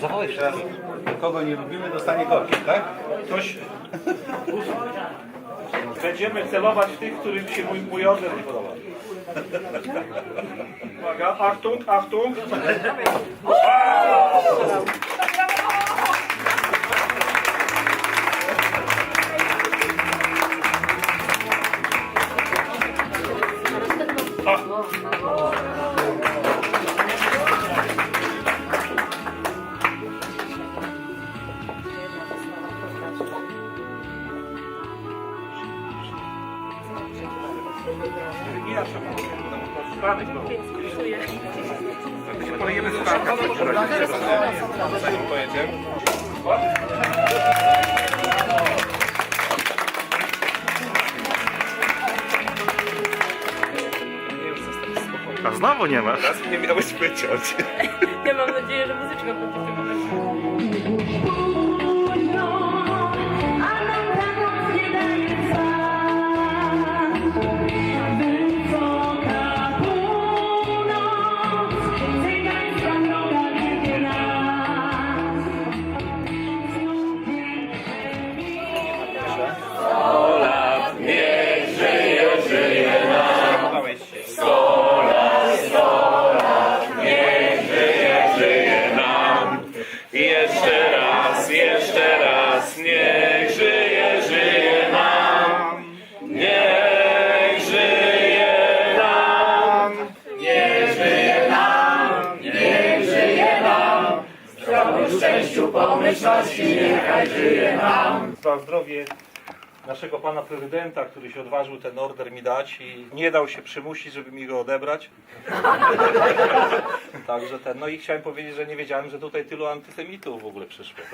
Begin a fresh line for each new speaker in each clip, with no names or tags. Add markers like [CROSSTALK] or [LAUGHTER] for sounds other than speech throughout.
Zawołaj się. Kogo nie lubimy, dostanie kość, tak?
Ktoś... Będziemy celować w tych, którym się mój, mój order nie podoba. Uwaga, Achtung, Achtung. Polejemy z Franka.
Zanim pojedziemy.
A znowu nie ma.
Teraz nie miałeś wyciąć.
Ja mam nadzieję, że muzyczka będzie w tym
Jeszcze raz, jeszcze raz, niech żyje, żyje nam. Niech żyje nam. Niech żyje nam. Niech żyje nam. W zdrowiu, szczęściu, pomyślności, niechaj żyje nam.
Zdrowie naszego pana prezydenta, który się odważył ten order mi dać i nie dał się przymusić, żeby mi go odebrać. [LAUGHS] Także ten, no i chciałem powiedzieć, że nie wiedziałem, że tutaj tylu antysemitów w ogóle przyszło.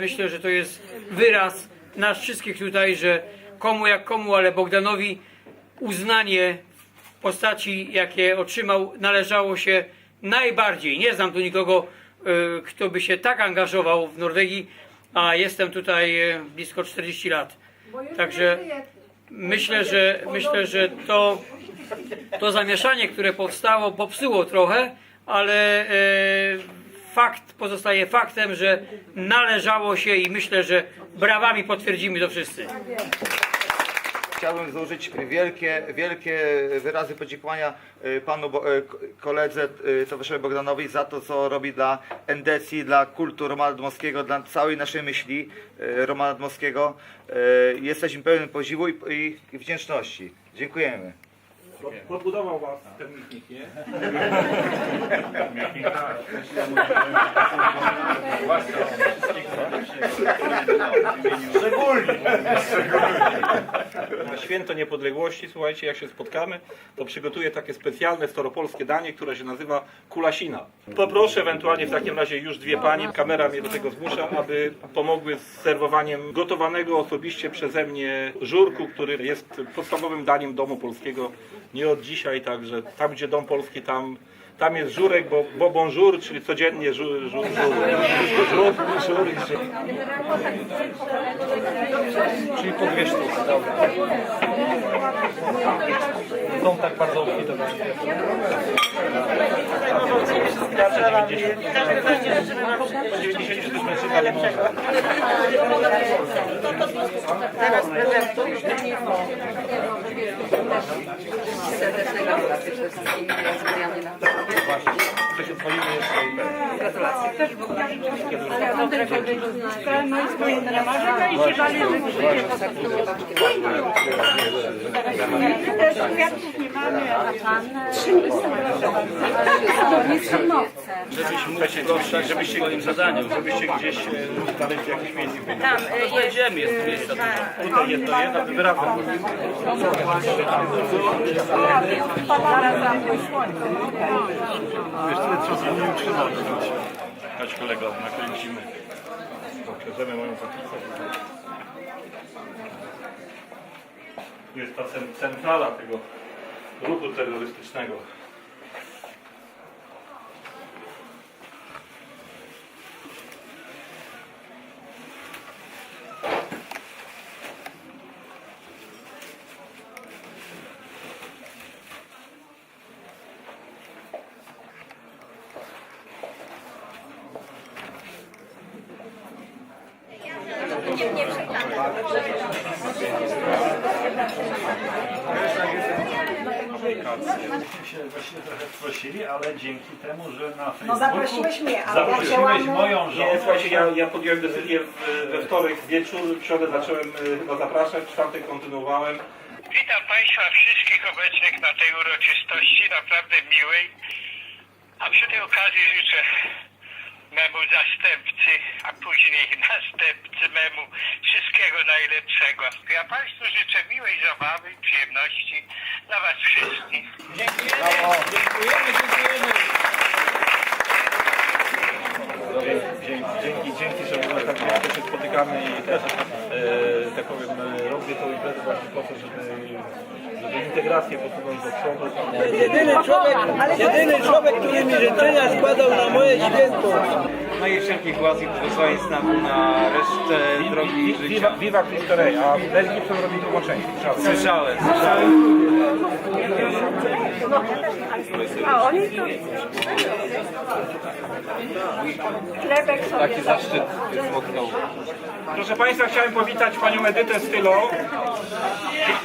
Myślę, że to jest wyraz nas wszystkich tutaj, że komu jak komu, ale Bogdanowi uznanie w postaci, jakie otrzymał, należało się najbardziej. Nie znam tu nikogo, y, kto by się tak angażował w Norwegii, a jestem tutaj y, blisko 40 lat. Także myślę, że myślę, że to, to zamieszanie, które powstało, popsuło trochę, ale e, fakt pozostaje faktem, że należało się i myślę, że brawami potwierdzimy to wszyscy.
Chciałbym złożyć wielkie, wielkie wyrazy podziękowania y, panu Bo- y, koledze y, Tomaszowi Bogdanowi za to, co robi dla Endecji, dla kultu Romana Dmowskiego, dla całej naszej myśli Romana Dmowskiego. Jesteśmy pełni podziwu i, i wdzięczności. Dziękujemy.
Podbudował was ten mitnik, nie? [LAUGHS] [LAUGHS] Na święto niepodległości, słuchajcie, jak się spotkamy, to przygotuję takie specjalne staropolskie danie, które się nazywa kulasina. Poproszę ewentualnie w takim razie już dwie panie, kamera mnie do tego zmusza, aby pomogły z serwowaniem gotowanego osobiście przeze mnie żurku, który jest podstawowym daniem domu polskiego nie od dzisiaj, także tam gdzie dom polski, tam tam jest żurek, bo, bo bonjour, czyli codziennie żur, żur, żur, żur, żur, czyli po dwie sztuki. Są tak bardzo obfite. Po 90 to też mężczyzna, ale może. To się dzwonimy jeszcze i Słuchajcie, proszę, żebyście w tym zadaniu, żebyście gdzieś e, znaleźli jakieś miejsce.
Tam jest.
Ziemi jest miejsce. Tutaj jedno jest, a wyrażam. Wiesz, tyle trzeba nie utrzymać. Chodź kolego, nakręcimy. Pokażemy moją zapisę. Tu jest ta cen- centrala tego ruchu terrorystycznego nie, nie przeklata
się właśnie trochę prosili, ale dzięki temu, że na Facebooku
No zaprosiłeś mnie, ale ja
zaprosiłeś
chciałam...
moją
Nie,
żonę.
słuchajcie, ja, ja podjąłem decyzję w, we wtorek wieczór, w środę zacząłem y, chyba zapraszać, w czwartek kontynuowałem.
Witam Państwa wszystkich obecnych na tej uroczystości, naprawdę miłej. A przy tej okazji życzę memu zastępcy, a później [LAUGHS] następcy memu wszystkiego najlepszego. Ja Państwu życzę miłej zabawy i przyjemności dla Was wszystkich.
Dzięki, dzięki, dzięki że w ogóle tak często się spotykamy i też, e, tak powiem, e, robię tą imprezę właśnie po to, żeby, żeby integrację posunąć do przodu.
Jedyny człowiek, jedyny człowiek, który mi życzenia składał na moje święto.
No i wszelkich łask i błogosławieństw na, na resztę drogi życia.
Viva Cristo Rey, a Mel Gibson robi drugą część.
Słyszałem, słyszałem.
A oni to... Chlebek sobie.
Taki zaszczyt smoknął.
Proszę Państwa, chciałem powitać Panią Edytę Stylo,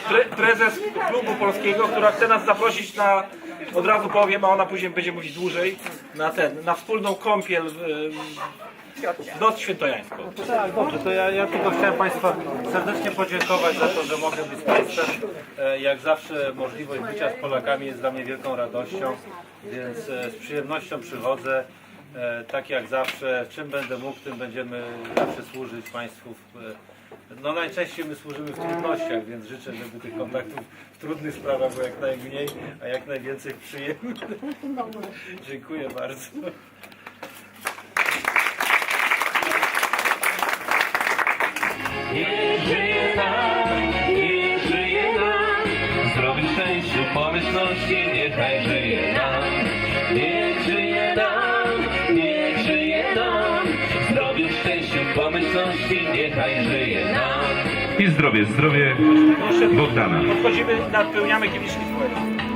pre, prezes klubu polskiego, która chce nas zaprosić na, od razu powiem, a ona później będzie mówić dłużej, na ten, na wspólną kąpiel w Noc Świętojańską.
Tak, dobrze, to ja, ja tylko chciałem Państwa serdecznie podziękować za to, że mogę być z Państwem. E, Jak zawsze możliwość bycia z Polakami jest dla mnie wielką radością, więc e, z przyjemnością przychodzę. E, Tak jak zawsze, czym będę mógł, tym będziemy zawsze służyć Państwu. No najczęściej my służymy w trudnościach, więc życzę, żeby tych kontaktów w trudnych sprawach było jak najmniej, a jak najwięcej przyjemnych. Dziękuję bardzo.
Niech żyje nam, niech żyje nam, zdrowych szczęściu, pomyślności, niechaj żyje nam. Niech żyje nam, niech żyje nam, zdrowych szczęściu, pomyślności, niechaj żyje nam.
I zdrowie, zdrowie Bogdana.
Podchodzimy, napełniamy kieliszki z